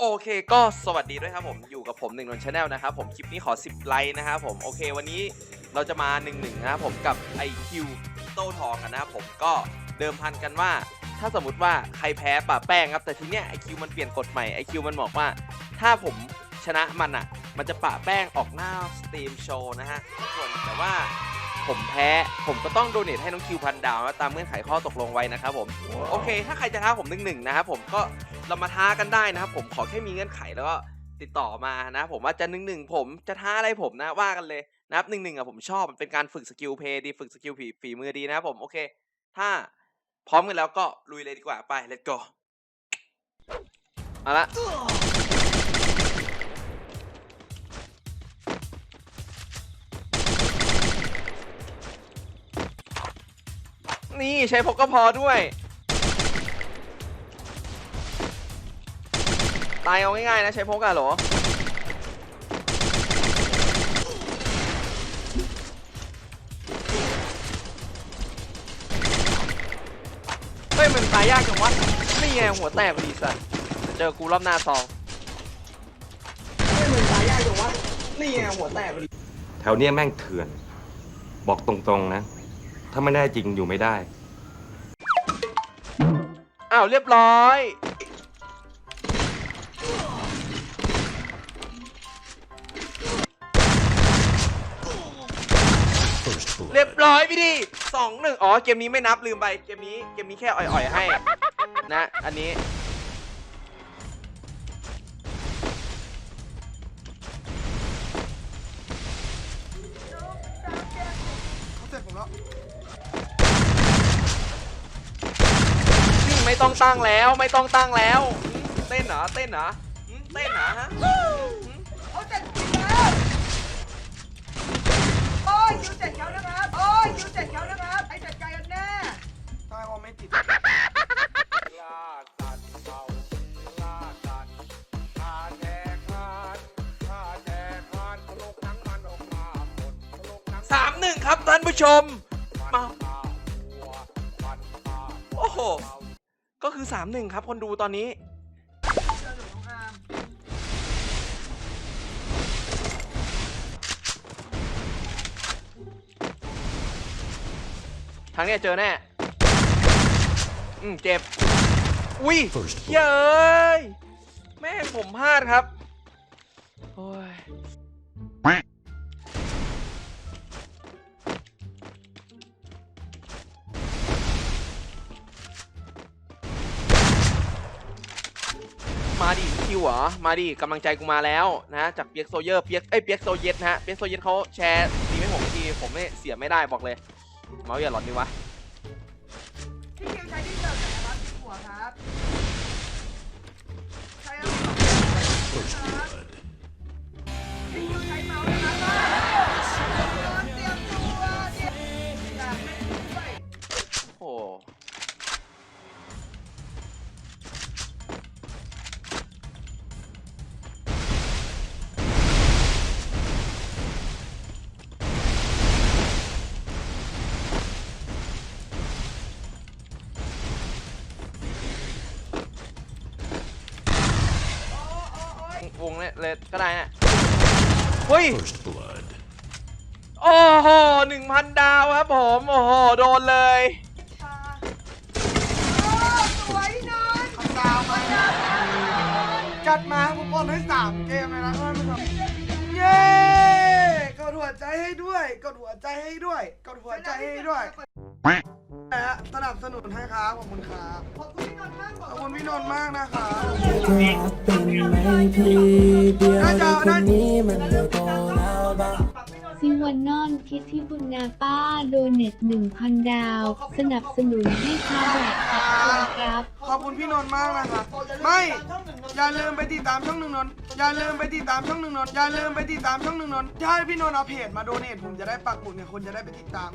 โอเคก็สวัสดีด้วยครับผมอยู่กับผมหนึ่งนนชาแนลนะครับผมคลิปนี้ขอ 10 ไลค์นะครับผมโอเควันนี้เราจะมา1นึนะครับผมกับ IQ โตทองกันนะครับผมก็เดิมพันกันว่า ถ้าสมมติว่าใครแพ้ป่าแป้งครับแต่ทีเนี้ย IQ มันเปลี่ยนกฎใหม่ IQ มันบอกว่า ถ้าผมชนะมันอะ มันจะปะแป้งออกหน้าสตรีมโชว์นะฮะทุกคนแต่ว่าผมแพ้ผมก็ต้องโดเนทให้น้องคิวพันดาวนะตามเงื่อนไขข้อตกลงไว้นะครับผมโอเค ถ้าใครจะท้าผมหนึ่งหนึ่งนะครับผมก็ เรามาท้ากันได้นะครับผมขอแค่มีเงื่อนไขแล้วก็ติดต่อมานะผมว่าจะหนึ่งหนึ่งผมจะท้าอะไรผมนะว่ากันเลยนะครับหนึ่งหนึ่งอะผมชอบมันเป็นการฝึกสกิลเพย์ดีฝึกสกิลฝีฝีมือดีนะครับผมโอเค ถ้าพร้อมกันแล้วก็ลุยเลยดีกว่าไป let's go มาละนี่ใช้พกก็พอด้วย ตายเอาง่ายๆนะใช้พกอะเหรอเฮ้ยมันตายยากจังวะนี่ไงหัวแตกพอดีสัสเจอกูรอบหน้าซองไม่เหมือนตายยากจังวะนี่ไงหัวแตกพอดีแถวเนี้ยแม่งเถื่อน บอกตรงๆนะ ถ้าไม่ได้จริงอยู่ไม่ได้ อ้าวเรียบร้อย เรียบร้อยพี่ดิสองหนึ่งอ๋อเกมนี้ไม่นับลืมไปเกมนี้เกมนี้แค่อ่อยๆให้ นะ อันนี้เขาเสร็จผมแล้วไม่ต้องตั้งแล้วไม่ต้องตั้งแล้วหืมเต้นเหรอเต้นเหรอหืมเต้นเหรอฮะ ผู้ชมมาโอ้โห ก็คือสามหนึ่งครับ คนดูตอนนี้เจอหนูน้องอาร์มทางเนี้ยเจอแน่ อืมเจ็บ อุ้ยเย้ย แม่งผมพลาดครับ โอ้ย มาดิคิวเหรอมาดิกำลังใจกูมาแล้วนะจากเปียกโซเยอร์เปียกเอ้ยเปียกโซเยตนะฮะเปียกโซเยตเขาแชร์ดีไห้ผมทีผมไม่เสียไม่ได้บอกเลยเมาส์อย่าหลอนดิวะพี่คิวใช้ที่เดิมแต่ครับที่หัวครับใช้เอาครับ วงเนี่ยเลยก็ได้นะเฮ้ยโอ้โหหนึ่งพันดาวครับผม โอ้โห โดนเลยโอ้สวยนอนทำดาวมาจัดมาผมบอลให้สามเกมเลยนะท่านผู้ชมเย้กดหัวใจให้ด้วย กดหัวใจให้ด้วย กดหัวใจให้ด้วยนะฮะ สนับสนุนให้ครับขอบคุณครับขอบคุณพี่นนท์มากขอบคุณพี่นนท์มากนะครับเป็นไหมพี่เดียวในคนนี้มันจะโตแล้วบ้างซิวันนอนคิดที่บุญนาป้าโดเน็ต1,000ดาว สนับสนุนให้คาแบกครับ ขอบคุณพี่นนท์มากนะครับไม่อย่าลืมไปติดตามช่องหนึ่งนนท์อย่าลืมไปติดตามช่องหนึ่งนนท์อย่าลืมไปติดตามช่องหนึ่งนนท์ถ้าให้พี่นนท์เอาเพจมาโดเนทผมจะได้ปักหมุดเนี่ยคนจะได้ไปติดตาม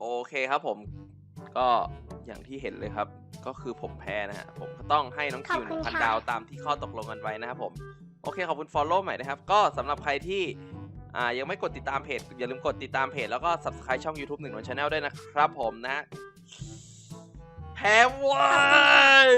โอเคครับผมก็อย่างที่เห็นเลยครับ ก็คือผมแพ้นะฮะผมก็ต้องให้น้องคิวหนึ่งพันดาวตามที่ข้อตกลงกันไว้นะครับผมโอเคขอบคุณ follow ใหม่นะครับ ก็สำหรับใครที่อ่ายังไม่กดติดตามเพจ อย่าลืมกดติดตามเพจ แล้วก็ subscribe ช่อง YouTube หนึ่งวันชาแนลด้วยนะครับผมนะฮะแพ้เว้าย